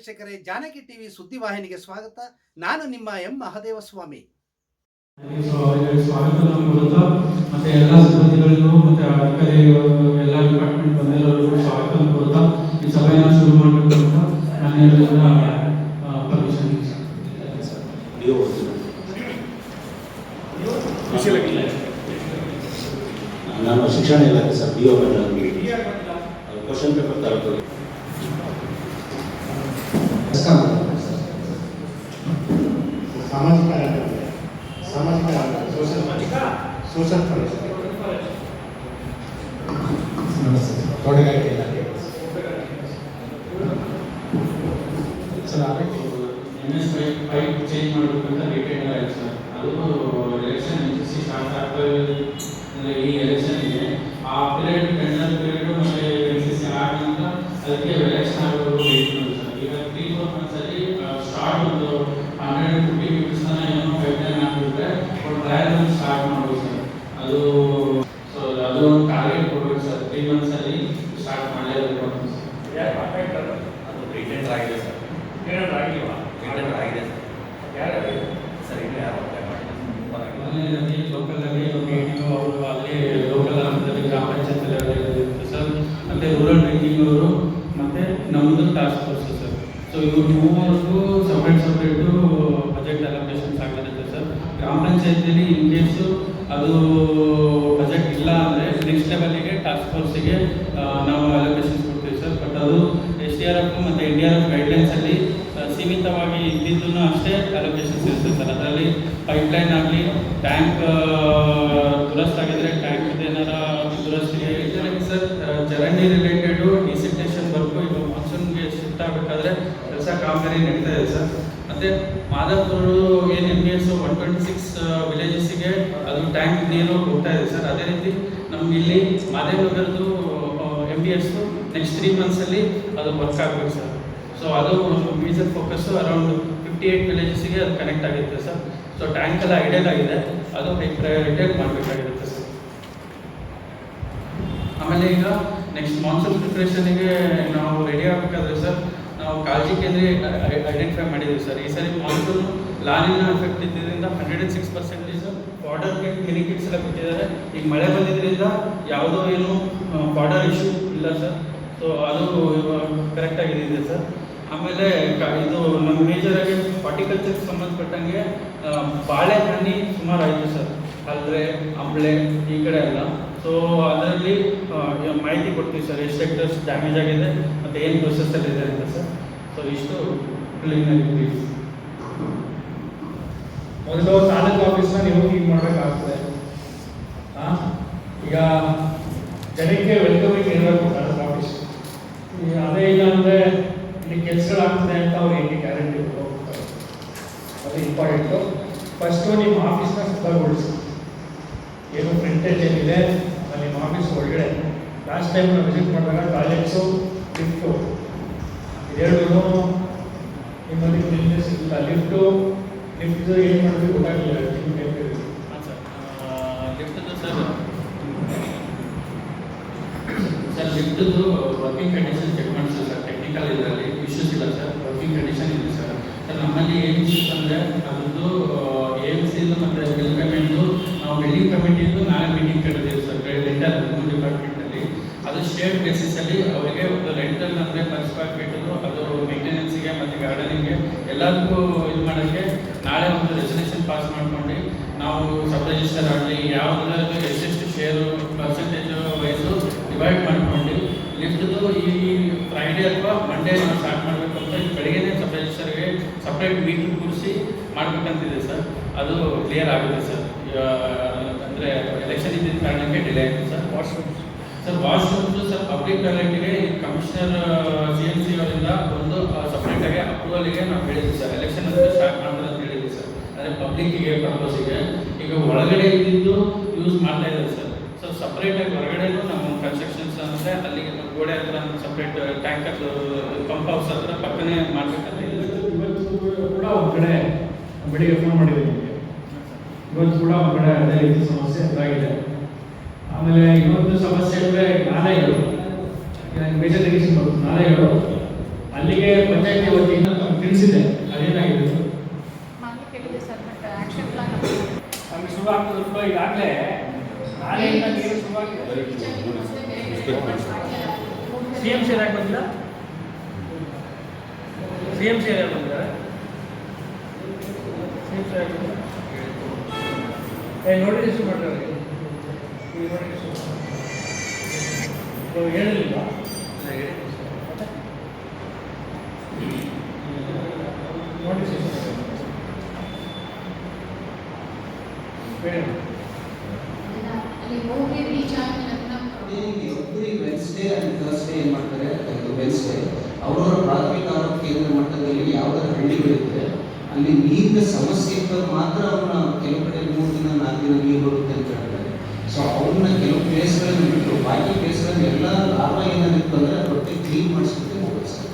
ವೀಕ್ಷಕರೇ ಜಾನಕಿ ಟಿವಿ ಸುದ್ದಿವಾಹಿನಿಗೆ ಸ್ವಾಗತ. ನಾನು ನಿಮ್ಮ ಎಂ. ಮಹದೇವ ಸ್ವಾಮಿ ಸೊ ಅವರಿಗೆ ಸ್ವಾಗತವನ್ನು ಮತ್ತೆ ಎಲ್ಲ ಸಿಬ್ಬಂದಿಗಳಿಗೂ ಮತ್ತೆ ಅಧಿಕಾರಿಗಳು ಎಲ್ಲ ಡಿಪಾರ್ಟ್ಮೆಂಟ್ ಬಂದಿರೋರಿಗೂ ಸ್ವಾಗತವನ್ನು ಕೋರುತ್ತಾ ಈ ಸಭೆಯನ್ನು ಶುರು ಮಾಡಬೇಕು ಅಂತ ನಾನು ಎಲ್ಲರಿಂದ ಪರ್ಮಿಷನ್ ನಾನು ಶಿಕ್ಷಣ ಇಲಾಖೆ sir D O question paper social fund ತೋಟಗಾರಿಕೆ ಇಲಾಖೆ ಸರ್ ಅದಕ್ಕೆ N S five five change ಮಾಡಬೇಕಂತ ರಿಟೈರ್ಡ್ ಆಯ್ತು ಸರ್ ಅದು ಎಲೆಕ್ಷನ್ ಎನ್ ಸಿ ಸ್ಟಾರ್ಟ್ ಆಗ್ತದೆ ಅಂದರೆ ಈ ಎಲೆಕ್ಷನ್ ಇದೆ ಆ ಪೀರಿಯಡ್ ಟೆಂಡರ್ ಪೀರಿಯಡ್ ಮತ್ತು ಎನ್ ಸಿ ಸಿ ಆದ ನಂತರ ಅದಕ್ಕೆ ಎಲೆಕ್ಷನ್ ಆಗೋದು ವೇಟ್ ಮಾಡಿ ಸರ್ ಈಗ ತ್ರೀ ಫೋರ್ ಮಂತ್ಸಲ್ಲಿ ಸ್ಟಾರ್ಟ್ ಒಂದು ಹಂಡ್ರೆಡ್ ಫಿಫ್ಟಿ ಪೀಪಲ್ಸ್ ತನಕ ಏನೋ ಫೈವ್ ಟೈಮ್ ಆಗಿಬಿಟ್ರೆ ಒಂದು ಟ್ರಯಲ್ ಒಂದು ಸ್ಟಾರ್ಟ್ ಮಾಡ್ಬೋದು ಸರ್ ಅದು ಸೊ ಅದು ಒಂದು ಟಾರ್ಗೆಟ್ ಕೊಡ್ಬೇಕು ಸರ್ ತ್ರೀ ಮಂತ್ಸಲ್ಲಿ ಸ್ಟಾರ್ಟ್ ಮಾಡಲೇಬೇಕು ಅಂತ ಸರ್ ಅದು ರಿಟೈರ್ಡ್ ಆಗಿದೆ ಸರ್ ರಿಟೈರ್ಡ್ ಆಗಿದೆ ಸರ್ ಸರ್ ಇಲ್ಲ ಯಾರು apply ಮಾಡಿಲ್ಲ. ಅಲ್ಲಿ ಲೋಕಲ್ ಆಗಿ ಮೀಟಿಂಗು ಅವರು ಅಲ್ಲಿ ಲೋಕಲ್ ಹಂತದಲ್ಲಿ ಗ್ರಾಮ ಪಂಚಾಯತ್ ಇರುತ್ತೆ ಸರ್ ಮತ್ತೆ ರೂರಲ್ ಮತ್ತು ನಮ್ಮದು ಟಾಸ್ಕ್ ಫೋರ್ಸ್ ಸರ್ ಸೊ ಇವರು ಮೂವರ್ಗೂ ಸಪ್ರೇಟ್ ಸಪ್ರೇಟು ಬಜೆಟ್ ಅಲೋಕೇಶನ್ಸ್ ಆಗಿರುತ್ತೆ ಸರ್ ಗ್ರಾಮ ಪಂಚಾಯತಿಯಲ್ಲಿ ಇನ್ ಕೇಸು ಅದು ಬಜೆಟ್ ಇಲ್ಲ ಅಂದರೆ ನೆಕ್ಸ್ಟ್ ಲೆವೆಲಿಗೆ ಟಾಸ್ಕ್ ಫೋರ್ಸಿಗೆ ನಾವು ಅಲೋಕೇಶನ್ಸ್ ಕೊಡ್ತೀವಿ ಸರ್ ಬಟ್ ಅದು ಎಸ್ ಡಿ ಆರ್ ಎಫ್ ಮತ್ತು ಎನ್ ಡಿ ಆರ್ ಎಫ್ ಗೈಡ್ಲೈನ್ಸಲ್ಲಿ ಸೀಮಿತವಾಗಿ ಇದ್ದಿದ್ದೂ ಅಷ್ಟೇ ಅಲೋಕೇಶನ್ಸ್ ಇರುತ್ತೆ ಸರ್ ಅದರಲ್ಲಿ ಪೈಪ್ಲೈನ್ ಆಗಲಿ ಟ್ಯಾಂಕ್ ದುರಸ್ತಾಗಿದ್ರೆ ಟ್ಯಾಂಕ್ ಏನಾರ ದುರಸ್ತಿಗೆ ಸರ್ ಚರಂಡಿ ಕಾಮಗಾರಿ ನಡೀತಾ ಇದೆ ಸರ್. ಮತ್ತು ಮಾದಾಪುರ ಏನು M S one twenty six ವಿಲೇಜಸ್ಸಿಗೆ ಅದು ಟ್ಯಾಂಕ್ ನೀರು ಹೋಗ್ತಾ ಇದೆ ಸರ್. ಅದೇ ರೀತಿ ನಮ್ಗೆ ಇಲ್ಲಿ ಮಾದೇವನಗರದ್ದು M B S next three ಮಂತ್ಸಲ್ಲಿ ಅದು ವರ್ಕ್ ಆಗಬೇಕು ಸರ್. ಸೊ ಅದು major focus around fifty eight ವಿಲೇಜಸ್ಸಿಗೆ ಅದು ಕನೆಕ್ಟ್ ಆಗಿರುತ್ತೆ ಸರ್. ಸೊ ಟ್ಯಾಂಕ್ ಎಲ್ಲ ಐಡಿಯಲ್ ಆಗಿದೆ. ಅದು ಹೈ ಪ್ರಯಾರಿಟಿ ಮಾಡಬೇಕಾಗಿರುತ್ತೆ ಸರ್. ಆಮೇಲೆ ಈಗ ನೆಕ್ಸ್ಟ್ ಮಾನ್ಸೂನ್ ಪ್ರಿಪ್ರೇಷನ್ಗೆ ನಾವು ನಾವು ಅಂದರೆ ಕೇಂದ್ರ ಐಡೆಂಟಿಫೈ ಮಾಡಿದ್ದೀವಿ ಸರ್. ಈ ಸರಿ ಮಾನ್ಸೂನ್ ಲಾನಿನ ಎಫೆಕ್ಟ್ ಇದ್ದಿದ್ದರಿಂದ hundred and six percentage border mini kits ಎಲ್ಲ ಕೊಟ್ಟಿದ್ದಾರೆ ಈಗ ಮಳೆ ಬಂದಿದ್ದರಿಂದ ಯಾವುದೋ ಏನು ಬಾರ್ಡರ್ ಇಶ್ಯೂ ಇಲ್ಲ ಸರ್. ಸೊ ಅದು ಕರೆಕ್ಟ್ ಆಗಿದೆ ಸರ್. ಆಮೇಲೆ ಇದು ನಮ್ಮ ಮೇಜರಾಗಿ ಹಾರ್ಟಿಕಲ್ಚರ್ಗೆ ಸಂಬಂಧಪಟ್ಟಂಗೆ ಬಾಳೆಹಣ್ಣಿ ಸುಮಾರು ಆಯಿತು ಸರ್. ಅಲ್ಲದೆ ಅಂಬಳೆ ಈ ಕಡೆ ಎಲ್ಲ. ಸೊ ಅದರಲ್ಲಿ ಮಾಹಿತಿ ಕೊಡ್ತೀವಿ ಸರ್. ಎಷ್ಟು ಹೆಕ್ಟರ್ಸ್ ಡ್ಯಾಮೇಜ್ ಆಗಿದೆ, ಮತ್ತು ಏನು ಪ್ರೊಸೆಸಲ್ಲಿ ಇದೆ ಅಂತ ಸರ್. ಸೊ ಇಷ್ಟು ಪ್ರಿಲಿಮಿನರಿ ಮೊದಲು ತಾಲೂಕು ಆಫೀಸ್ನ ನೀವು ಕ್ಲೀನ್ ಮಾಡಬೇಕಾಗ್ತದೆ? ಈಗ ಜನಕ್ಕೆ ವೆಲ್ಕಮಿಂಗ್ ಇರಬೇಕು ತಾಲೂಕು ಆಫೀಸ್ ಅದೇ ಇಲ್ಲ ಅಂದರೆ ಇಲ್ಲಿ ಕೆಲಸಗಳಾಗ್ತದೆ ಅಂತ ಅವ್ರು ಹೆಂಗೆ ಗ್ಯಾರಂಟಿ ಹೋಗ್ತಾರೆ ಅದು ಇಂಪಾರ್ಟೆಂಟು ಫಸ್ಟು ನಿಮ್ಮ ಆಫೀಸ್ನ ಸುತ್ತಗೊಳಿಸಿ ಏನು ಫ್ರಂಟೇಜ್ ಏನಿದೆ ನಿಮ್ಮ ಆಫೀಸ್ ಒಳಗಡೆ. ಲಾಸ್ಟ್ ಟೈಮ್ ನಾವು ವಿಸಿಟ್ ಮಾಡಿದಾಗ ಟಾಯ್ಲೆಟ್ಸು ಲಿಫ್ಟು ಇದೆರಡೂ ನಿಮ್ಮಲ್ಲಿ ಬಿಸ್ನೆಸ್ ಇಲ್ಲ ಲಿಫ್ಟು ಲಿಫ್ಟ್ ಏನು ಮಾಡಬೇಕು ಗೊತ್ತಾಗಲಿಲ್ಲ ಹಾಂ ಸರ್ ಲಿಫ್ಟದ್ದು ಸರ್ ಸರ್ ಲಿಫ್ಟದು ವರ್ಕಿಂಗ್ ಕಂಡೀಷನ್ ಚೆಕ್ ಮಾಡಿಸಿ ಸರ್ ಟೆಕ್ನಿಕಲ್ ಇದರಲ್ಲಿ ಇಶ್ಯೂಸ್ ಇಲ್ಲ ಸರ್ ವರ್ಕಿಂಗ್ ಕಂಡೀಷನ್ ಇದೆ ಸರ್. ಸರ್, ನಮ್ಮಲ್ಲಿ ಏನು ಇಶ್ಯೂಸ್ ಅಂದರೆ ಅದರದ್ದು ಎ ಎಂ ಸಿದು ಮತ್ತು ಬಿಲ್ ಪೇಮೆಂಟು ನಾವು ಬಿಲ್ಡಿಂಗ್ ಕಮಿಟಿದು ನಾಳೆ ಮೀಟಿಂಗ್ ಕರೆದಿದ್ದೀವಿ ಸರ್ ರೆಂಟಲ್ ಡಿಪಾರ್ಟ್ಮೆಂಟಲ್ಲಿ ಅದು ಸ್ಟೇಟ್ ಬೇಸಿಸಲ್ಲಿ ಅವರಿಗೆ ರೆಂಟಲ್ ಅಂದರೆ ಪರ್ ಸ್ಕ್ವೇರ್ ಫೀಟು ಮೇಂಟೆನೆನ್ಸಿಗೆ ಮತ್ತು ಗಾರ್ಡನಿಂಗ್ಗೆ ಎಲ್ಲದಕ್ಕೂ ಇದು ಮಾಡೋಕ್ಕೆ ನಾಳೆ ಒಂದು ರೆಸಲ್ಯೂಷನ್ ಪಾಸ್ ಮಾಡ್ಕೊಂಡು. ನಾವು ಸಬ್ ರಿಜಿಸ್ಟರ್ ಆಗಲಿ ಯಾವುದ್ರದ್ದು ಎಷ್ಟೆಷ್ಟು ಶೇರು ಪರ್ಸೆಂಟೇಜು ವೈಸು ಡಿವೈಡ್ ಮಾಡ್ಕೊಂಡು. ಲಿಫ್ಟ್ದು ಈ ಫ್ರೈಡೇ ಅಥವಾ ಮಂಡೇ ನಾವು ಸ್ಟಾರ್ಟ್ ಮಾಡಬೇಕು ಅಂತ ಬೆಳಗ್ಗೆನೇ ಸಬ್ ರಿಜಿಸ್ಟರ್ಗೆ ಸಪ್ರೇಟ್ ಮೀಟಿಂಗ್ ಕೂರಿಸಿ ಮಾಡಬೇಕಂತಿದೆ ಸರ್. ಅದು ಕ್ಲಿಯರ್ ಆಗುತ್ತೆ ಸರ್. ಅಂದರೆ ಎಲೆಕ್ಷನ್ ಇದ್ದಿದ್ದ ಕಾರಣಕ್ಕೆ ಡಿಲೇ ಆಗುತ್ತೆ sir. Washroom sir, washrooms sir public ಟಾಯ್ಲೆಟ್ಗೆ commissioner C M C ಅವರಿಂದ ಒಂದು ಸಪ್ರೇಟಾಗಿ ಅಪ್ರೂವಲ್ಗೆ ನಾವು ಹೇಳಿದ್ವಿ ಸರ್. ಎಲೆಕ್ಷನ್ ಅಂತ ಸ್ಟಾರ್ಟ್ ಮಾಡ್ತಾರೆ ಅಂತ ಹೇಳಿದ್ವಿ ಸರ್. ಅಂದರೆ ಪಬ್ಲಿಕ್ಕಿಗೆ ಪರ್ಪಸ್ಗೆ ಈಗ ಒಳಗಡೆ ಇದ್ದಿದ್ದು ಯೂಸ್ ಮಾಡ್ತಾ ಇದ್ದಾರೆ ಸರ್. ಸೊ ಸಪ್ರೇಟಾಗಿ ಹೊರಗಡೆನೂ ನಮ್ಮ ಕನ್ಸ್ಟ್ರಕ್ಷನ್ಸ್ ಅಂದರೆ ಅಲ್ಲಿಗೆ ಗೋಡೆ ಹತ್ರ ಸಪ್ರೇಟ್ ಟ್ಯಾಂಕರ್ ಪಂಪ್ ಹೌಸ್ ಹತ್ರ ಪಕ್ಕನೇ ಮಾಡ್ಬೇಕಂತ ಇವತ್ತು ಕೂಡ ಒಂದು ಕಡೆ ಬೆಳಿಗ್ಗೆ ಫೋನ್ ಮಾಡಿದೆ ನಿಮಗೆ. ಇವತ್ತು ಕೂಡ ಒಂದು ಕಡೆ ಅದೇ ರೀತಿ ಸಮಸ್ಯೆ ಎದುರಾಗಿದೆ ಆಮೇಲೆ ಇನ್ನೊಂದು ಸಮಸ್ಯೆ ಅಂದರೆ ನಾಲೆಗಳು ಮೇಜರ್ ಎಡಿಷನ್ ಬರುತ್ತೆ ನಾಲೆಗಳು ಅಲ್ಲಿಗೆ ಪಂಚಾಯತಿ ವತಿಯಿಂದ ತಿಳಿಸಿದೆ ಅದೇನಾಗಿದೆ? ನಮಗೆ ಶುರು ಆಗ್ತದಲ್ಲ ಈಗಾಗಲೇ. ನಾಳೆಯಿಂದ ನೀರು ಶುರುವಾಗಿದೆ ಸಿ ಎಂ ಸಿ ಯಾಕೆ ಬಂದಿಲ್ಲ? ಸಿ ಎಂ ಸಿ ಯಾರು ಬಂದಿದ್ದಾರೆ? ಸಿ ಎಂ ಸಿ ಯಾಕೆ ಬಂದಿಲ್ಲ? ಏ ನೋಡಿ ಮಾಡಿದ್ರೆ ಅವ್ರಿಗೆ. ಈ ನೋಟಿಸ್ ಇಶ್ಯೂ ನೀವು ಏನು ಮಾಡ್ತಾರೆ ಅವರವರ ಪ್ರಾಥಮಿಕ ಆರೋಗ್ಯ ಕೇಂದ್ರ ಮಟ್ಟದಲ್ಲಿ ಅಲ್ಲಿ ನೀರಿನ ಸಮಸ್ಯೆ ಇದ್ದಾಗ ಮಾತ್ರ ಅವ್ರನ್ನ ಕೆಲವು ಕಡೆ ಮೂರು ದಿನ, ನಾಲ್ಕು ದಿನ ನೀರು ಬರುತ್ತೆ ಅಂತ ಸೊ ಅವ್ರನ್ನ ಕೆಲವು ಪ್ಲೇಸ್ಗಳನ್ನು ಬಿಟ್ಟು ಬಾಕಿ ಪ್ಲೇಸ್ಗಳಲ್ಲಿ ಎಲ್ಲ ಲಾಭ ಏನಾಗಿತ್ತು ಅಂದರೆ ಪ್ರತಿ ಕ್ಲೀನ್ ಮಾಡಿಸ್ಕೊಂಡು ಹೋಗಿಸ್ತಾರೆ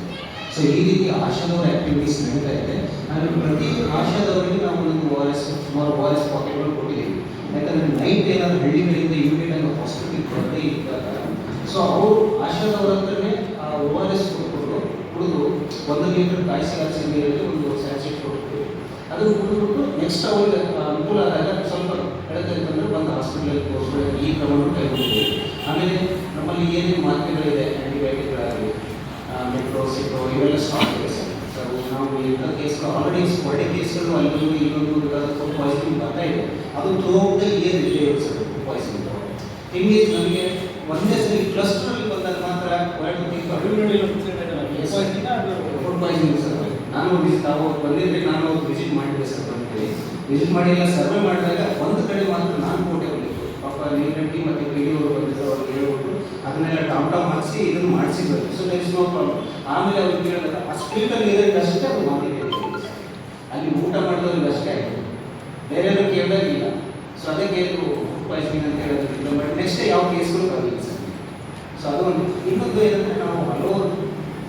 ಸೊ ಈ ರೀತಿ ಆಶಾದವರ ಆಕ್ಟಿವಿಟೀಸ್ ನಡೀತಾ ಇದೆ. ಆದರೆ ಪ್ರತಿ ಆಶಾದವರಿಗೆ ನಾವು ಒಂದು ಓ ಎಸ್ ಸುಮಾರು ಆರ್ ಎಸ್ ಪಾಕೆಟ್ಗಳು ಕೊಟ್ಟಿದ್ದೀವಿ. ಯಾಕಂದರೆ ನೈಟ್ ಏನಾದರೂ ಹಳ್ಳಿಗಳಿಂದ ಇಮಿಡಿಯೇಟ್ ಆಗಿ ಹಾಸ್ಪಿಟಲ್ ಕೊರತೆ ಇದ್ದಾಗ ಸೊ ಅವರು ಆಶಾದವ್ರ ಹತ್ರನೇ ಆ ಓ ಆರ್ ಎಸ್ ಕೊಟ್ಬಿಟ್ಟು ಕುಡಿದು ಒಂದು ಲೀಟರ್ ಕಾಯಿಸಿ ಹಾಕಿಸಿ ನೀರಲ್ಲಿ ಒಂದು ಸ್ಯಾಚೆಟ್ ಕೊಡ್ತೀವಿ ಅದನ್ನು ಕುಡಿದ್ಬಿಟ್ಟು ನೆಕ್ಸ್ಟ್ ಅವ್ರಿಗೆ ಅನುಕೂಲ ಆದಾಗ ಸ್ವಲ್ಪ ಒಂದು ಬಂದು ಹಾಸ್ಪಿಟಲ್ ತೋರಿಸ್ಬೇಕು ಈ ಕ್ರಮವನ್ನು ಕೈಗೊಂಡಿದ್ದೀವಿ ಆಮೇಲೆ ನಮ್ಮಲ್ಲಿ ಏನೇನು ಮಾತ್ರೆಗಳಿದೆ ಆ್ಯಂಟಿಬಯೋಟಿಕ್ಗಳಾಗಲಿ ಮೆಟ್ರೋ ಸಿಟ್ರೋ ಇವೆಲ್ಲ ಸ್ಟಾಕ್ ಇದೆ ಸರ್. ಸರ್ ನಾವು ಇಂಥ ಕೇಸ್ಗಳು ಆಲ್ರೆಡಿ ಒಳ್ಳೆ ಕೇಸ್ಗಳು ಅಲ್ಲೊಂದು ಇಲ್ಲೊಂದು ಫುಡ್ ಪಾಯ್ಸನಿಂಗ್ ಬರ್ತಾ ಇದೆ. ಅದು ತೋಟ ಏನು ಇದೆ ಸರ್ ಫುಡ್ ಪಾಯ್ಸನಿಂಗ್ ಹಿಂಗೆ ನಮಗೆ? ಒಂದೇ ಸರಿ ಕ್ಲಸ್ಟರ್ ಬಂದಾಗ ಮಾತ್ರ ಫುಡ್ ಪಾಯ್ಸನಿಂಗ್ ಸರ್ ನಾನು ವಿಸಿಟ್ ತಾವು ಬಂದಿದ್ರೆ ನಾನು ಅವ್ರು ವಿಸಿಟ್ ಮಾಡಿದೆ ಸರ್ ಬಂದಿದ್ದೆ. ವಿಸಿಟ್ ಮಾಡಿ ಎಲ್ಲ ಸರ್ವೆ ಮಾಡಿದಾಗ ಒಂದು ಕಡೆ ಮಾತ್ರ ನಾನು ಕೋಟೆ ಬಂದಿತ್ತು ಪಾಪ ನೀಲಗಂಟಿ ಮತ್ತು ಪಿಡಿಯವರು ಬಂದಿದ್ರು ಅವ್ರು ಹೇಳ್ಬಿಟ್ಟು ಅದನ್ನೆಲ್ಲ ಟಾಮ್ ಟಾಮ್ ಹಾಕಿಸಿ ಇದನ್ನು ಮಾಡಿಸಿದ್ರು so there is no problem ಆಮೇಲೆ ಅವ್ರು ಕೇಳಿದಾಗ ಆ ಸ್ಪಿರಿಟಲ್ ಏರಿಯಾಗೆ ಅಷ್ಟೇ ಅದು ಮಾತಿಗೆ. ಅಲ್ಲಿ ಊಟ ಮಾಡಿದವ್ರಿಗೆ ಅಷ್ಟೇ ಆಯಿತು. ಬೇರೆ ಕೇಳಿದಾಗ ಇಲ್ಲ. ಸೊ ಅದಕ್ಕೆ ಪಾಯ್ಸನಿಂಗ್ ಅಂತ ಹೇಳೋದ್ರಿಂದ ಬಟ್ ನೆಕ್ಸ್ಟ್ ಯಾವ ಕೇಸ್ಗಳು ಬರಲಿಲ್ಲ ಸರ್ ಸೊ ಅದು ಒಂದು ಇನ್ನೊಂದು ಏನಂದರೆ ನಾವು ಹಲವಾರು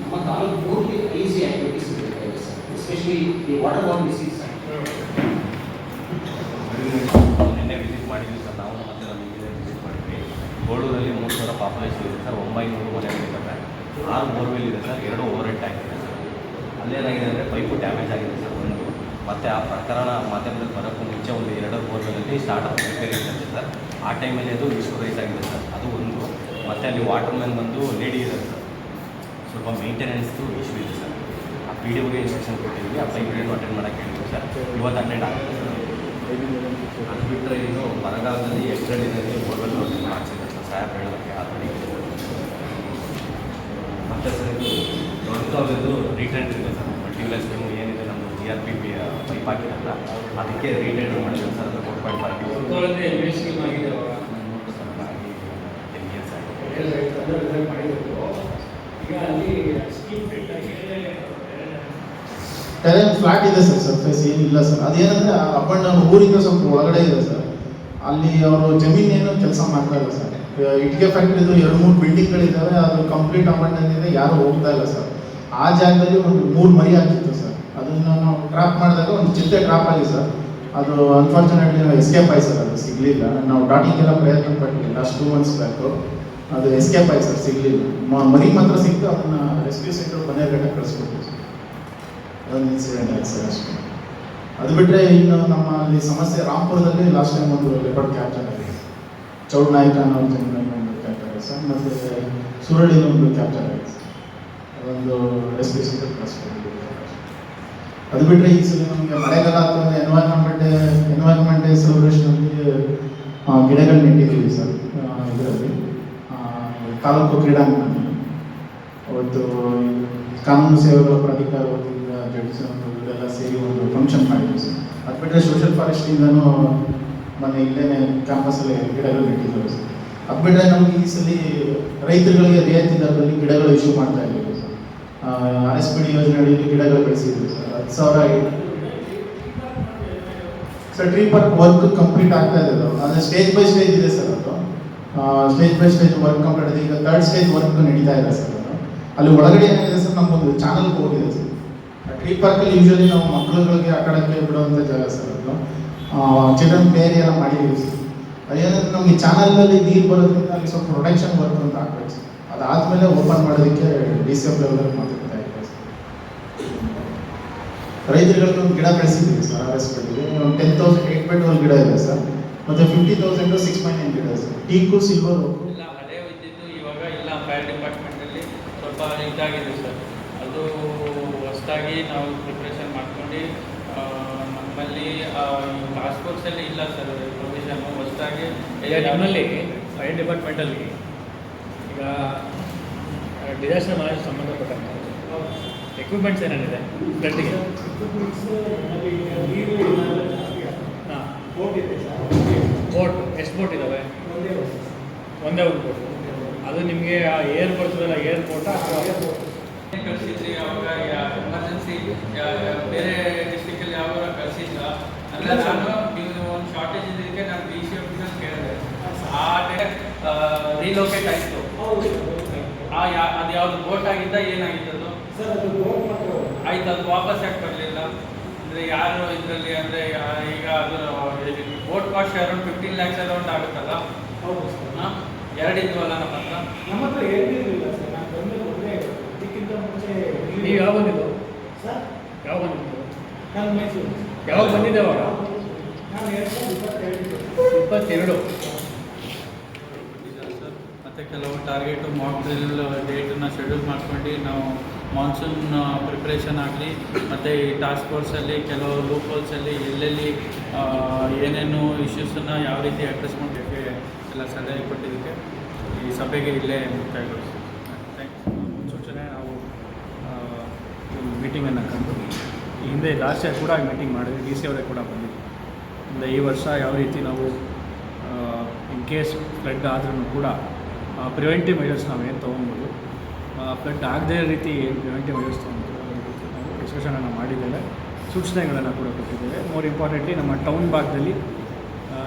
ನಮ್ಮ ತಾಲೂಕು ಪೂರ್ತಿ ಈಸಿ ಆಕ್ಟಿವಿಟೀಸ್ ಇದೆ. ಎಸ್ಪೆಷಲಿ ಈ ವಾಟರ್ ಡಿಸೀಸ್ ನಿನ್ನೆ ವಿಸಿಟ್ ಮಾಡಿದ್ವಿ ಸರ್. ನಾವು ಮತ್ತೆ ನಮ್ಮ ವಿಸಿಟ್ ಮಾಡಿದ್ವಿ. ಗೋಳೂರಲ್ಲಿ ಮೂರು ಸಾವಿರ ಪಾಪ್ಯುಲೇಷನ್ ಇದೆ ಸರ್. ಒಂಬೈನೂರು ಸರ್. ಆರು ಬೋರ್ವೆಲ್ ಇದೆ ಸರ್. ಎರಡು ಓವರ್ ಹೆಡ್ ಇದೆ ಸರ್. ಅಲ್ಲೇನಾಗಿದೆ ಅಂದರೆ ಪೈಪು ಡ್ಯಾಮೇಜ್ ಆಗಿದೆ ಸರ್. ಒಂದು. ಮತ್ತು ಆ ಪ್ರಕರಣ ಮಾಧ್ಯಮದಲ್ಲಿ ಬರೋಕ್ಕೂ ಮುಂಚೆ ಒಂದು ಎರಡು ಬೋರ್ವೆಲಲ್ಲಿ ಸ್ಟಾರ್ಟ್ ಆಫ್ ರಿಪೇರಿ ಸರ್. ಆ ಟೈಮಲ್ಲಿ ಅದು ಇಶ್ಯೂ ಆಗಿದೆ ಸರ್. ಅದು ಒಂದು. ಮತ್ತು ಅಲ್ಲಿ ವಾಟರ್ ಮ್ಯಾನ್ ಬಂದು ಲೇಡಿ ಇದೆ ಸರ್. ಸ್ವಲ್ಪ ಮೇಂಟೆನೆನ್ಸ್ದು ಇಶ್ಯೂ ಇದೆ ಸರ್. ಪಿ ಡಿ ಒಗೆ ಇನ್ಸ್ಟ್ರಕ್ಷನ್ ಕೊಟ್ಟಿದ್ದೀವಿ. ಆ ಇಂಟರ್ವ್ಯೂ ಅಟೆಂಡ್ ಮಾಡೋಕ್ಕೆ ಹೇಳಿದ್ವಿ ಸರ್. ಇವತ್ತು ಅಟೆಂಡ್ ಆಗುತ್ತೆ ಅದು ಬಿಟ್ಟರೆ ಇದು ಬರಗಾಲದಲ್ಲಿ ಎಷ್ಟರಲ್ಲಿದೆ ಬೋರ್ವೆಲ್ ಮಾಡ್ಸಿದ್ದಾರೆ ಸರ್. ಸಾಹೇಬ್ ಹೇಳೋದಕ್ಕೆ ಥರ ಮತ್ತೆ ಸರ್ ಇದು ದೊಡ್ಡದು ರೀಟೆಂಡ್ ಇದೆ ಸರ್. ಮಲ್ಟಿವಿಲರ್ ಸ್ಕೀಮು ಏನಿದೆ ನಮ್ಮ G R P P pipe ಹಾಕಿರಲ್ಲ ಅದಕ್ಕೆ ರೀಟೆಂಡ್ ಮಾಡಿದ್ರು ಸರ್. ಅದು ಫೋರ್ ಪಾಯಿಂಟ್ ಫೈವ್ ಸ್ಕೀಮ್ ಆಗಿದೆ. ಟೆನ್ ಇಯರ್ಸ್ ಆಗಿದೆ ಈಗ ಅಲ್ಲಿ ಸ್ಕೀಮ್ ಟೆರೆನ್ ಫ್ಲಾಟ್ ಇದೆ ಸರ್ ಸರ್ಫೇಸ್ ಏನಿಲ್ಲ ಸರ್. ಅದೇನಂದ್ರೆ ಅಪ್ ಅಂಡ್ ಡೌನ್ ಊರಿಂದ ಸ್ವಲ್ಪ ಒಳಗಡೆ ಇದೆ ಸರ್. ಅಲ್ಲಿ ಅವರು ಜಮೀನೇನು ಕೆಲಸ ಮಾಡ್ತಾ ಇಲ್ಲ ಸರ್. ಇಟ್ಟಿಗೆ ಫ್ಯಾಕ್ಟ್ರಿದು ಎರಡು, ಮೂರು ಬಿಲ್ಡಿಂಗ್ಗಳಿದ್ದಾವೆ ಅದು ಕಂಪ್ಲೀಟ್ ಅಬಂಡನ್ ಡೌನ್ ಯಾರು ಹೋಗ್ತಾ ಇಲ್ಲ ಸರ್. ಆ ಜಾಗದಲ್ಲಿ ಒಂದು ಮೂರು ಮರಿ ಆಗ್ತಿತ್ತು ಸರ್. ಅದನ್ನು ನಾವು ಟ್ರಾಪ್ ಮಾಡಿದಾಗ ಒಂದು ಚಿಂತೆ ಟ್ರಾಪ್ ಆಗಿ ಸರ್. ಅದು ಅನ್ಫಾರ್ಚುನೇಟ್ಲಿ ಎಸ್ಕೇಪ್ ಆಯ್ತು ಸರ್, ಅದು ಸಿಗಲಿಲ್ಲ. ನಾವು ಡಾಟಿಂಗೆಲ್ಲ ಪ್ರಯತ್ನ ಪಟ್ಟಿಲ್ಲ ಲಾಸ್ಟ್ ಟೂ ಮಂತ್ಸ್ ಬ್ಯಾಕು ಅದು ಎಸ್ಕೇಪ್ ಆಯ್ತು ಸರ್, ಸಿಗಲಿಲ್ಲ. ಮರಿ ಮಾತ್ರ ಸಿಕ್ತು, ಅದನ್ನು ರೆಸ್ಕ್ಯೂ ಸೆಂಟರ್ ಬನ್ನೇರ್ಘಟ್ಟ ಕಳಿಸ್ಬಿಟ್ಟು ಸರ್. ಅದೊಂದು ಇನ್ಸಿಡೆಂಟ್ ಆಯ್ತು ಸರ್ ಅಷ್ಟೇ. ಅದು ಬಿಟ್ಟರೆ ಇನ್ನು ನಮ್ಮಲ್ಲಿ ಸಮಸ್ಯೆ ರಾಮ್ಪುರದಲ್ಲಿ ಲಾಸ್ಟ್ ಟೈಮ್ ಒಂದು ಲೆಪರ್ಡ್ ಕ್ಯಾಪ್ಚರ್ ಆಗಿದೆ ಚೌಡ್ ನಾಯ್ಕ ಅನ್ನೋ ಒಂದು ಆಗಿದೆ ಸರ್ ಮತ್ತು ಸುರಳಿನ ಒಂದು ಕ್ಯಾಪ್ಚರ್ ಆಗಿದೆ ಸರ್ ಅದೊಂದು ಕಳಿಸ್ಕೊಟ್ಟಿದ್ದೀವಿ ಅದು ಬಿಟ್ಟರೆ ಈ ಸಲ ನಮಗೆ ಮಳೆಗಾಲ ಅಥವಾ ಎನ್ವೈರ್ಮೆಂಟ್ ಎನ್ವೈರ್ಮೆಂಟ್ ಸೆಲೆಬ್ರೇಷನಲ್ಲಿ ಗಿಡಗಳು ನೆಟ್ಟಿದ್ದೀವಿ ಸರ್. ಇದರಲ್ಲಿ. ತಾಲೂಕು ಕ್ರೀಡಾಂಗಣದಲ್ಲಿ. ಅವತ್ತು ಕಾನೂನು ಸೇವೆಗಳ ಪ್ರಾಧಿಕಾರ ಜಡ್ಜ್ ಇವರೆಲ್ಲ ಸೇರಿ ಒಂದು ಫಂಕ್ಷನ್ ಮಾಡಿದ್ವಿ ಸರ್ ಅದು ಬಿಟ್ಟರೆ ಸೋಷಲ್ ಫಾರೆಸ್ಟಿಂದನೂ ಮೊನ್ನೆ ಇಲ್ಲೇ ಕ್ಯಾಂಪಸಲ್ಲಿ ಗಿಡಗಳು ನೆಟ್ಟಿದ್ದೇವೆ ಸರ್ ಅದು ಬಿಟ್ಟರೆ ನಮ್ಗೆ ಈ ಸಲ ರೈತರುಗಳಿಗೆ ರಿಯಾಯಿತಿ ದರದಲ್ಲಿ ಗಿಡಗಳು ಇಶ್ಯೂ ಮಾಡ್ತಾ ಇದ್ದೀವಿ sir R S P D ಅಡಿಯಲ್ಲಿ ಗಿಡಗಳು ಬೆಳೆಸಿದ್ವಿ ಸರ್ ಹತ್ತು ಸಾವಿರ sir tree park work complete ಆಗ್ತಾ ಇದೆ ಅದು ಅಂದರೆ ಸ್ಟೇಜ್ ಬೈ ಸ್ಟೇಜ್ ಇದೆ ಸರ್ ಅದು stage by stage work complete ಇದೆ ಈಗ ಥರ್ಡ್ ಸ್ಟೇಜ್ ವರ್ಕ್ ನಡೀತಾ ಇದೆ ಸರ್ ಅದು ಅಲ್ಲಿ ಒಳಗಡೆ ಏನಿದೆ ಸರ್, ನಮ್ಗೊಂದು ಚಾನಲ್ ಹೋಗಿದೆ ಸರ್. ಟ್ರೀ ಪಾರ್ಕಲ್ಲಿ ಯೂಶಲಿ ನಾವು ಮಕ್ಕಳುಗಳಿಗೆ ಆಟಾಡೋಕ್ಕೆ ಬಿಡುವಂಥ ಜಾಗ ಸರ್ ಅದು. ಚಿಲ್ಡ್ರನ್ ಪ್ಲೇ ಏರಿಯಾ ಮಾಡಿದ್ದೀವಿ ಸರ್ ಅದೇನಂದ್ರೆ ನಮಗೆ ಚಾನಲ್ನಲ್ಲಿ ನೀರು ಬರೋದ್ರಿಂದ ಅಲ್ಲಿ ಸ್ವಲ್ಪ ಪ್ರೊಟೆಕ್ಷನ್ ವರ್ಕ್ ಅಂತ ಹಾಕ್ಬೇಕು ಸರ್. ಅದಾದಮೇಲೆ ಓಪನ್ ಮಾಡೋದಕ್ಕೆ ಡಿ ಸಿ ಎಫ್ ಮಾತಾಡ್ತಾ ಇದ್ದೀವಿ ಸರ್. ರೈತರುಗಳಿಗೆ ಒಂದು ಗಿಡ ಬೆಳೆಸಿದ್ದೀವಿ ಸರ್ ಆರ್ ಎಸ್ ಒಂದು ಟೆನ್ ತೌಸಂಡ್ ಏಟ್ ಪಾಯಿಂಟ್ ಒಂದು ಗಿಡ ಇದೆ ಸರ್. ಮತ್ತು fifty thousand six point nine ಗಿಡ ಸರ್. ಟೀಕು ಸಿಲ್ವರ್ ಇಲ್ಲ, ಹಳೆ ಇವಾಗ ಇಲ್ಲ ಫೈರ್ ಡಿಪಾರ್ಟ್ಮೆಂಟಲ್ಲಿ ಸ್ವಲ್ಪ ಇದಾಗಿದೆ ಸರ್. ಅದು ಹೊಸದಾಗಿ ನಾವು ಪ್ರಿಪ್ರೇಷನ್ ಮಾಡ್ಕೊಂಡು ಆ, ನಮ್ಮಲ್ಲಿ ಪಾಸ್ಪೋರ್ಟ್ಸಲ್ಲಿ ಫೋರ್ಸಲ್ಲಿ ಇಲ್ಲ ಸರ್ ಪ್ರೊವಿಷನ್ ಹೊಸದಾಗಿ ಈಗ ನಮ್ಮಲ್ಲಿ ಫೈರ್ ಡಿಪಾರ್ಟ್ಮೆಂಟಲ್ಲಿ ಈಗ ಡಿಸಾಸ್ಟರ್ ಮ್ಯಾನೇಜ್ ಸಂಬಂಧಪಟ್ಟಂತೆ ಎಕ್ವಿಪ್ಮೆಂಟ್ಸ್ ಏನೇನಿದೆ? ಫ್ಲಡ್ಗೆ ಹಾಂ. ಬೋಟ್ ಎಷ್ಟು ಬೋಟ್ ಇದ್ದಾವೆ ಒಂದೇ ಒಂದು ಬೋಟ್ ಅದು ನಿಮಗೆ ಆ ಏರ್ ಬರ್ತದಲ್ಲ ಏರ್ಪೋರ್ಟ ಕಳಿಸಿದ್ರಿ ಅವಾಗ ಎಮರ್ಜೆನ್ಸಿ ಬೇರೆ ಡಿಸ್ಟಿಕಲ್ಲಿ ಯಾವಾಗ ಕಳಿಸಿಲ್ಲ ಅಂದ್ರೆ ನಾನು ನೀವು ಒಂದು ಶಾರ್ಟೇಜ್ ಇದಕ್ಕೆ ನಾನು ಬಿ ಸಿ ಆಫೀಸಲ್ಲಿ ಕೇಳಿದೆ. ಆ ರಿಲೋಕೇಟ್ ಆಯಿತು. ಆ ಯಾ ಅದು ಯಾವುದು ಬೋಟ್ ಆಗಿದ್ದ ಏನಾಗಿತ್ತು ಆಯ್ತು ಅದು ವಾಪಸ್ ಯಾಕೆ ಬರಲಿಲ್ಲ? ಅಂದರೆ ಯಾರು ಇದರಲ್ಲಿ ಅಂದ್ರೆ ಈಗ ಅದು boat cost around fifteen lakhs around ಆಗುತ್ತಲ್ಲ? ಹಾಂ? ಎರಡು ಇದ್ವಲ್ಲ ನಮ್ಮ ಹತ್ರ? ನಮ್ಮ ಹತ್ರ ಏನಿರಲಿಲ್ಲ ಸರ್ ನಾನು ಬಂದು ಒಂದೇ ಇದಕ್ಕಿಂತ ಮುಂಚೆ ನೀವು ಯಾವ ಬಂದಿದ್ದು? ಸರ್? ಯಾವ ಬಂದಿದ್ದು? ನಾನು ಮೈಸೂರು. ಯಾವಾಗ ಬಂದಿದ್ದೆ ಅವಾಗ ನಾನು ಎರಡು ಸಾವಿರದ ಇಪ್ಪತ್ತೆರಡು. ಇಪ್ಪತ್ತೆರಡು. ಸರ್. ಮತ್ತು ಕೆಲವು ಟಾರ್ಗೆಟು ಮಾಕ್ ಡ್ರಿಲ್ ಡೇಟನ್ನು ಶೆಡ್ಯೂಲ್ ಮಾಡ್ಕೊಂಡು ನಾವು ಮಾನ್ಸೂನ್ ಪ್ರಿಪ್ರೇಷನ್ ಆಗಲಿ ಮತ್ತು ಈ ಟಾಸ್ಕ್ ಫೋರ್ಸಲ್ಲಿ ಕೆಲವು ಲೂಪ್ ಹೋಲ್ಸಲ್ಲಿ ಎಲ್ಲೆಲ್ಲಿ ಏನೇನು ಇಶ್ಯೂಸನ್ನು ಯಾವ ರೀತಿ ಅಡ್ರೆಸ್ ಮಾಡಬೇಕು ಎಲ್ಲ ಸಲಹೆ ಕೊಟ್ಟಿದ್ದಕ್ಕೆ ಈ ಸಭೆಗೆ ಇಲ್ಲೇ ಮುಕ್ತಾಯಗೊಳಿಸ್ತೀವಿ ಥ್ಯಾಂಕ್ಸ್ ಮುನ್ಸೂಚನೆ ನಾವು ಮೀಟಿಂಗನ್ನು ಕಂಡು ಈ ಹಿಂದೆ ಲಾಸ್ಟ್ ಇಯರ್ ಕೂಡ ಮೀಟಿಂಗ್ ಮಾಡಿದ್ವಿ ಡಿ ಸಿ ಅವರೇ ಕೂಡ ಬಂದಿದ್ದರು ಅಂದರೆ ಈ ವರ್ಷ ಯಾವ ರೀತಿ ನಾವು ಇನ್ ಕೇಸ್ ಫ್ಲಡ್ ಆದ್ರೂ ಕೂಡ ಪ್ರಿವೆಂಟಿವ್ ಮೆಜರ್ಸ್ ನಾವು ಏನು ತೊಗೊಬೋದು ಫ್ಲಡ್ ಆಗದೇ ರೀತಿ ಏನು ಪ್ರಿವೆಂಟಿವ್ ಮೆಜರ್ಸ್ ತೊಗೊಂಡು ನಾವು ಡಿಸ್ಕಷನನ್ನು ಮಾಡಿದ್ದೇವೆ. ಸೂಚನೆಗಳನ್ನು ಕೂಡ ಕೊಟ್ಟಿದ್ದೇವೆ. ಮೋರ್ ಇಂಪಾರ್ಟೆಂಟ್ಲಿ ನಮ್ಮ ಟೌನ್ ಭಾಗದಲ್ಲಿ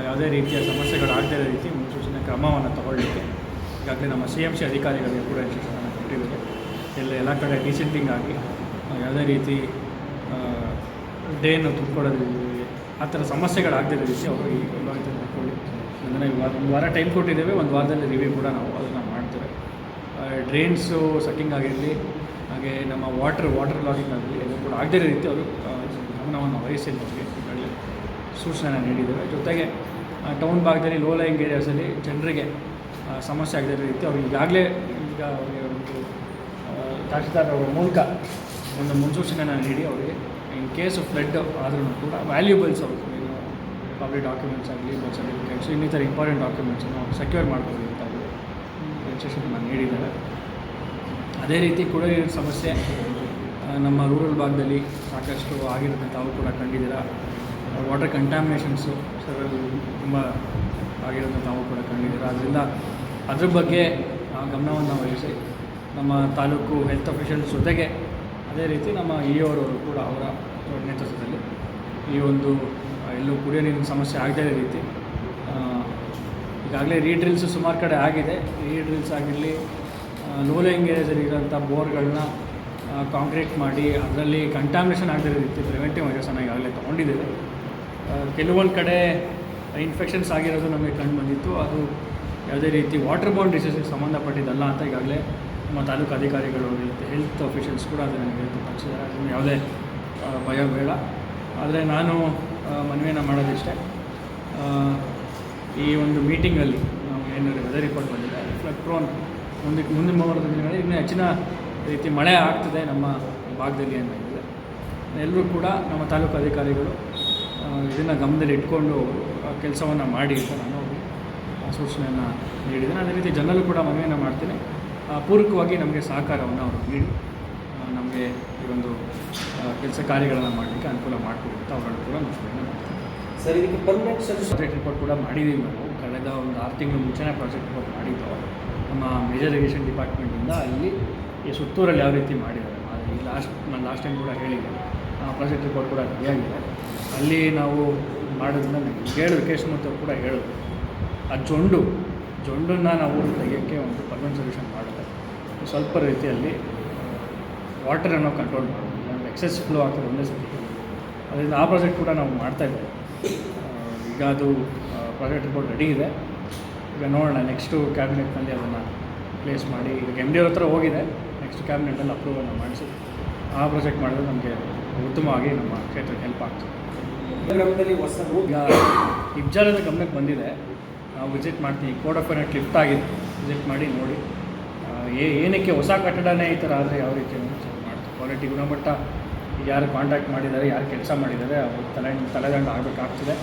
ಯಾವುದೇ ರೀತಿಯ ಸಮಸ್ಯೆಗಳು ಆಗದೇ ರೀತಿ ಮುನ್ಸೂಚನೆ ಕ್ರಮವನ್ನು ತಗೊಳ್ಳಿಕ್ಕೆ ಈಗಾಗಲೇ ನಮ್ಮ ಸಿ ಎಂ ಸಿ ಅಧಿಕಾರಿಗಳಿಗೆ ಕೂಡ ಇನ್ಸ್ಟ್ರಕ್ಷನನ್ನು ಕೊಟ್ಟಿದ್ದೇವೆ. ಎಲ್ಲ ಎಲ್ಲ ಕಡೆ ಡಿಸೆಂಟಿಂಗ್ ಆಗಿ ಯಾವುದೇ ರೀತಿ ಡೇನು ತುಂಬಿಕೊಡೋದು ಆ ಥರ ಸಮಸ್ಯೆಗಳಾಗದಿರೋ ರೀತಿ ಅವರು ಈ ನೋಡ್ಕೊಳ್ಳಿ ಅಂದರೆ ಇವಾಗ ಒಂದು ವಾರ ಟೈಮ್ ಕೊಟ್ಟಿದ್ದೇವೆ, ಒಂದು ವಾರದಲ್ಲಿ ರಿವ್ಯೂ ಕೂಡ ನಾವು ಅದನ್ನು ಮಾಡ್ತೇವೆ. ಡ್ರೈನ್ಸು ಸಕ್ಕಿಂಗ್ ಆಗಿರಲಿ, ಹಾಗೆ ನಮ್ಮ ವಾಟರ್ ವಾಟರ್ ಲಾಗಿಂಗ್ ಆಗಲಿ ಎಲ್ಲ ಕೂಡ ಆಗದೇ ರೀತಿ ಅವರು ಗಮನವನ್ನು ವಹಿಸಿ ನಮಗೆ ಸೂಚನೆನ ನೀಡಿದ್ದೇವೆ ಜೊತೆಗೆ ಟೌನ್ ಭಾಗದಲ್ಲಿ ಲೋ ಲೈಂಗ್ ಏರಿಯಾಸಲ್ಲಿ ಜನರಿಗೆ ಸಮಸ್ಯೆ ಆಗದೇ ರೀತಿ ಅವರು ಈಗಾಗಲೇ ಈಗ ಅವರಿಗೆ ಒಂದು ತಹಸೀಲ್ದಾರ್ ಮೂಲಕ ಒಂದು ಮುನ್ಸೂಚನೆಯನ್ನು ನೀಡಿ ಅವರಿಗೆ. ಇನ್ ಕೇಸ್ ಫ್ಲಡ್ ಆದ್ರೂ ಕೂಡ ವ್ಯಾಲ್ಯೂಬಲ್ಸ್ ಅವರು ಏನು ಪಬ್ಲಿಕ್ ಡಾಕ್ಯುಮೆಂಟ್ಸ್ ಆಗಲಿ ಬರ್ತ್ ಸರ್ಟಿಫಿಕೇಟ್ಸ್ ಇನ್ನಿತರ ಇಂಪಾರ್ಟೆಂಟ್ ಡಾಕ್ಯುಮೆಂಟ್ಸನ್ನು ಸೆಕ್ಯೂರ್ ಮಾಡ್ಕೊಳ್ಳಿ ಅಂತ ಅವರು ನಾನು ನೀಡಿದ್ದಾರೆ. ಅದೇ ರೀತಿ ಕೂಡ ಸಮಸ್ಯೆ ನಮ್ಮ ರೂರಲ್ ಭಾಗದಲ್ಲಿ ಸಾಕಷ್ಟು ಆಗಿರುತ್ತೆ ತಾವು ಕೂಡ ಕಂಡಿದ್ದೀರ. ವಾಟರ್ ಕಂಟ್ಯಾಮಿನೇಷನ್ಸು ಸರ್ ತುಂಬ ಆಗಿರೋದನ್ನ ತಾವು ಕೂಡ ಕಂಡಿದ್ದೀರ. ಅದರಿಂದ ಅದ್ರ ಬಗ್ಗೆ ಗಮನವನ್ನು ವಹಿಸಿ ನಮ್ಮ ತಾಲೂಕು ಹೆಲ್ತ್ ಅಫಿಷಿಯಲ್ಸ್ ಜೊತೆಗೆ ಅದೇ ರೀತಿ ನಮ್ಮ ಇ ಅವರವರು ಕೂಡ ಅವರ ನೇತೃತ್ವದಲ್ಲಿ ಈ ಒಂದು ಎಲ್ಲೂ ಕುಡಿಯೋ ನೀರಿನ ಸಮಸ್ಯೆ ಆಗದೇ ಇರೋ ರೀತಿ ಈಗಾಗಲೇ ರೀಡ್ರಿಲ್ಸ್ ಸುಮಾರು ಕಡೆ ಆಗಿದೆ. ರೀಡ್ರಿಲ್ಸ್ ಆಗಿರಲಿ ಲೋ ಲೈಂಗ್ ಏರಿಯಾಸಲ್ಲಿ ಇರೋಂಥ ಬೋರ್ಗಳನ್ನ ಕಾಂಕ್ರೀಟ್ ಮಾಡಿ ಅದರಲ್ಲಿ ಕಂಟಾಮಿನೇಷನ್ ಆಗದೇ ಇರೋ ರೀತಿ ಪ್ರಿವೆಂಟಿವ್ ಮೆಜರ್ಸನ್ನು ಈಗಾಗಲೇ ತೊಗೊಂಡಿದ್ದೇವೆ. ಕೆಲವೊಂದು ಕಡೆ ಇನ್ಫೆಕ್ಷನ್ಸ್ ಆಗಿರೋದು ನಮಗೆ ಕಂಡು ಬಂದಿತ್ತು. ಅದು ಯಾವುದೇ ರೀತಿ ವಾಟರ್ ಬೌಂಡ್ ಡಿಸೀಸಿಗೆ ಸಂಬಂಧಪಟ್ಟಿದ್ದಲ್ಲ ಅಂತ ಈಗಾಗಲೇ ನಮ್ಮ ತಾಲೂಕು ಅಧಿಕಾರಿಗಳು ಹೆಲ್ತ್ ಅಫಿಷಿಯಲ್ಸ್ ಕೂಡ ಅದನ್ನು ಹೇಳ್ತು ಅದನ್ನು ಯಾವುದೇ ಭಯ ಬೇಡ. ಆದರೆ ನಾನು ಮನವಿಯನ್ನು ಮಾಡೋದಿಷ್ಟೇ ಈ ಒಂದು ಮೀಟಿಂಗಲ್ಲಿ ನಾವು ಏನು ವೆದರ್ ರಿಪೋರ್ಟ್ ಬಂದಿದೆ ಫ್ಲಡ್ ಪ್ರೋನ್ ಮುಂದಕ್ಕೆ ಮುಂದಿನ ಮೂವತ್ತು ದಿನಗಳಲ್ಲಿ ಇನ್ನೂ ಹೆಚ್ಚಿನ ರೀತಿ ಮಳೆ ಆಗ್ತದೆ ನಮ್ಮ ಭಾಗದಲ್ಲಿ ಏನಾಗಿದೆ ಎಲ್ಲರೂ ಕೂಡ ನಮ್ಮ ತಾಲೂಕು ಅಧಿಕಾರಿಗಳು ಇದನ್ನು ಗಮನದಲ್ಲಿ ಇಟ್ಕೊಂಡು ಕೆಲಸವನ್ನು ಮಾಡಿ ಅಂತ ನಾನು ಸೂಚನೆಯನ್ನು ನೀಡಿದ್ದೇನೆ. ಅದೇ ರೀತಿ ಜನರಲ್ಲೂ ಕೂಡ ಮನವಿಯನ್ನು ಮಾಡ್ತೀನಿ. ಪೂರಕವಾಗಿ ನಮಗೆ ಸಹಕಾರವನ್ನು ಅವರು ನೀಡಿ ನಮಗೆ ಈ ಒಂದು ಕೆಲಸ ಕಾರ್ಯಗಳನ್ನು ಮಾಡಲಿಕ್ಕೆ ಅನುಕೂಲ ಮಾಡಿಕೊಡಿ ಅಂತ ಅವರನ್ನು ಕೂಡ ನಾವು ಮಾಡ್ತೀವಿ. ಸರ್ ಇದಕ್ಕೆ ಪರ್ಮನೆಂಟ್ ಪ್ರಾಜೆಕ್ಟ್ ರಿಪೋರ್ಟ್ ಕೂಡ ಮಾಡಿದ್ದೀವಿ ನಾವು. ಕಳೆದ ಒಂದು ಆರು ತಿಂಗಳು ಮುಂಚೆನೇ ಪ್ರಾಜೆಕ್ಟ್ ರಿಪೋರ್ಟ್ ಮಾಡಿದ್ದು ನಮ್ಮ ಮೇಜರ್ ಇರಿಗೇಷನ್ ಡಿಪಾರ್ಟ್ಮೆಂಟಿಂದ ಇಲ್ಲಿ ಈ ಸುತ್ತೂರಲ್ಲಿ ಯಾವ ರೀತಿ ಮಾಡಿದ್ದಾರೆ. ಆದರೆ ಈ ಲಾಸ್ಟ್ ನಾನು ಲಾಸ್ಟ್ ಟೈಮ್ ಕೂಡ ಹೇಳಿದ್ದೆ. ಆ ಪ್ರಾಜೆಕ್ಟ್ ರಿಪೋರ್ಟ್ ಕೂಡ ರೆಡಿಯಾಗಿದೆ ಅಲ್ಲಿ ನಾವು ಮಾಡೋದ್ರಿಂದ ನಮಗೆ ಹೇಳಿದ್ರು ಕೇಶಮೂರ್ತಿ ಮತ್ತು ಕೂಡ ಹೇಳಿದ್ರು. ಆ ಜೊಂಡು ಜೊಂಡನ್ನು ನಾವು ತೆಗೆಯೋಕ್ಕೆ ಒಂದು ಪರ್ಮನೆಂಟ್ ಸೊಲ್ಯೂಷನ್ ಮಾಡಿದ್ರೆ ಸ್ವಲ್ಪ ರೀತಿಯಲ್ಲಿ ವಾಟರನ್ನು ಕಂಟ್ರೋಲ್ ಮಾಡೋದು ಎಕ್ಸೆಸ್ ಫ್ಲೋ ಆಗ್ತದೆ ಒಂದೇ ಸತಿ. ಅದರಿಂದ ಆ ಪ್ರಾಜೆಕ್ಟ್ ಕೂಡ ನಾವು ಮಾಡ್ತಾಯಿದ್ದೇವೆ ಈಗ ಅದು ಪ್ರಾಜೆಕ್ಟ್ ರಿಪೋರ್ಟ್ ರೆಡಿ ಇದೆ. ಈಗ ನೋಡೋಣ ನೆಕ್ಸ್ಟು ಕ್ಯಾಬಿನೆಟ್ನಲ್ಲಿ ಅದನ್ನು ಪ್ಲೇಸ್ ಮಾಡಿ. ಈಗ ಎಂ ಡಿ ಅವ್ರ ಹತ್ರ ಹೋಗಿದೆ. ನೆಕ್ಸ್ಟ್ ಕ್ಯಾಬಿನೆಟಲ್ಲಿ ಅಪ್ರೂವನ್ನು ಮಾಡಿಸಿ. ಆ ಪ್ರಾಜೆಕ್ಟ್ ಮಾಡಿದ್ರೆ ನಮಗೆ ಉತ್ತಮವಾಗಿ ನಮ್ಮ ಕ್ಷೇತ್ರಕ್ಕೆ ಹೆಲ್ಪ್ ಆಗ್ತದೆ. ಹೊಸ ಈಗ ಇಬ್ಜಾರದ ಗಮನಕ್ಕೆ ಬಂದಿದೆ. ನಾವು ವಿಸಿಟ್ ಮಾಡ್ತೀವಿ. ಕೋಡ್ ಆಫ್ ಕಂಡಕ್ಟ್ ಲಿಫ್ಟ್ ಆಗಿದೆ ವಿಸಿಟ್ ಮಾಡಿ ನೋಡಿ. ಏನಕ್ಕೆ ಹೊಸ ಕಟ್ಟಡನೇ ಈ ಥರ ಆದರೆ ಯಾವ ರೀತಿ ಮಾಡ್ತಾರೆ. ಕ್ವಾಲಿಟಿ ಗುಣಮಟ್ಟ, ಯಾರು ಕಾಂಟ್ಯಾಕ್ಟ್ ಮಾಡಿದ್ದಾರೆ, ಯಾರು ಕೆಲಸ ಮಾಡಿದ್ದಾರೆ, ಅವ್ರ ತಲೆ ತಲೆದಂಡ ಆಗಬೇಕಾಗ್ತದೆ.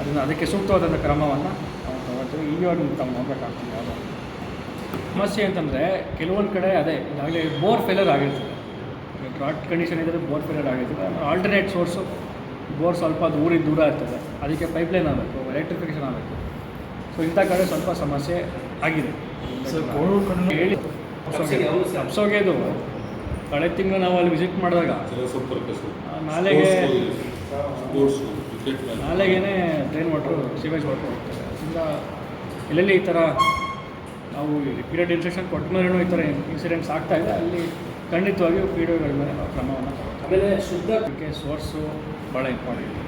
ಅದನ್ನು ಅದಕ್ಕೆ ಸೂಕ್ತವಾದಂಥ ಕ್ರಮವನ್ನು ನಾವು ತಗೊಳ್ತೀವಿ. ಇವಾಗ ತಾವು ನೋಡಬೇಕಾಗ್ತದೆ ಯಾವುದೋ ಸಮಸ್ಯೆ ಅಂತಂದರೆ ಕೆಲವೊಂದು ಕಡೆ ಅದೇ, ಈಗಾಗಲೇ ಬೋರ್ ಫೇಲರ್ ಆಗಿರ್ತದೆ. ಡ್ರಾಟ್ ಕಂಡೀಷನ್ ಇದ್ದರೆ ಬೋರ್ ಫೇಲರ್ ಆಗಿರ್ತದೆ. ಆಲ್ಟರ್ನೇಟ್ ಸೋರ್ಸು ಬೋರ್ ಸ್ವಲ್ಪ ಊರಿಗೆ ದೂರ ಇರ್ತದೆ. ಅದಕ್ಕೆ ಪೈಪ್ಲೈನ್ ಆಗಬೇಕು ಎಲೆಕ್ಟ್ರಿಫಿಕೇಷನ್ ಆಗಬೇಕು. ಸೊ ಇಂಥ ಕಡೆ ಸ್ವಲ್ಪ ಸಮಸ್ಯೆ ಆಗಿದೆ. ಹೇಳಿ. ಕಳೆದ ತಿಂಗಳು ನಾವು ಅಲ್ಲಿ ವಿಸಿಟ್ ಮಾಡಿದಾಗ ನಾಲೆಗೆ ನಾಲೆಗೇನೆ ಡ್ರೈನ್ ವಾಟ್ರು ಸಿವೇಜ್ ವಾಟ್ರ್ ಹೋಗ್ತಾರೆ. ಅದರಿಂದ ಎಲ್ಲೆಲ್ಲಿ ಈ ಥರ ನಾವು ಪೀರಿಯಡ್ ಇನ್ಸ್ಟ್ರಕ್ಷನ್ ಕೊಟ್ಟ ಈ ಥರ ಇನ್ಸಿಡೆಂಟ್ಸ್ ಆಗ್ತಾ ಇದೆ. ಅಲ್ಲಿ ಖಂಡಿತವಾಗಿಯೂ ಪಿ ಡಿ ಒಗಳ ಮೇಲೆ ನಾವು ಕ್ರಮವನ್ನು ಆಮೇಲೆ ಶುದ್ಧ ಅದಕ್ಕೆ ಸೋರ್ಸು ಭಾಳ ಇಂಪಾರ್ಟೆಂಟ್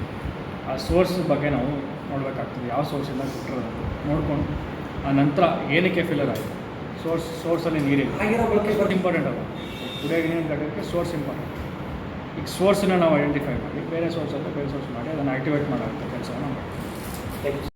ಆ ಸೋರ್ಸ್ ಬಗ್ಗೆ ನಾವು ನೋಡಬೇಕಾಗ್ತದೆ. ಯಾವ ಸೋರ್ಸಿಂದ ಕೊಟ್ಟರು ನೋಡ್ಕೊಂಡು ಆ ನಂತರ ಏನಕ್ಕೆ ಫಿಲ್ಲರ್ ಆಯಿತು? ಸೋರ್ಸ್ ಸೋರ್ಸಲ್ಲಿ ನೀರಿಲ್ಲ. ಇಂಪಾರ್ಟೆಂಟ್ ಅಲ್ಲ. ಕುಡಿಯೋಕೆ ನೀರು ಕಟ್ಟೋಕ್ಕೆ ಸೋರ್ಸ್ ಇಂಪಾರ್ಟೆಂಟ್ ಈಗ ಸೋರ್ಸನ್ನ ನಾವು ಐಡೆಂಟಿಫೈ ಮಾಡಿ. ಬೇರೆ ಸೋರ್ಸ್ ಅಂತ ಬೇರೆ ಸೋರ್ಸ್ ಮಾಡಿ. ಅದನ್ನು ಆಕ್ಟಿವೇಟ್ ಮಾಡೋಂಥ ಕೆಲಸವನ್ನು ಮಾಡಿ ಥ್ಯಾಂಕ್ ಯು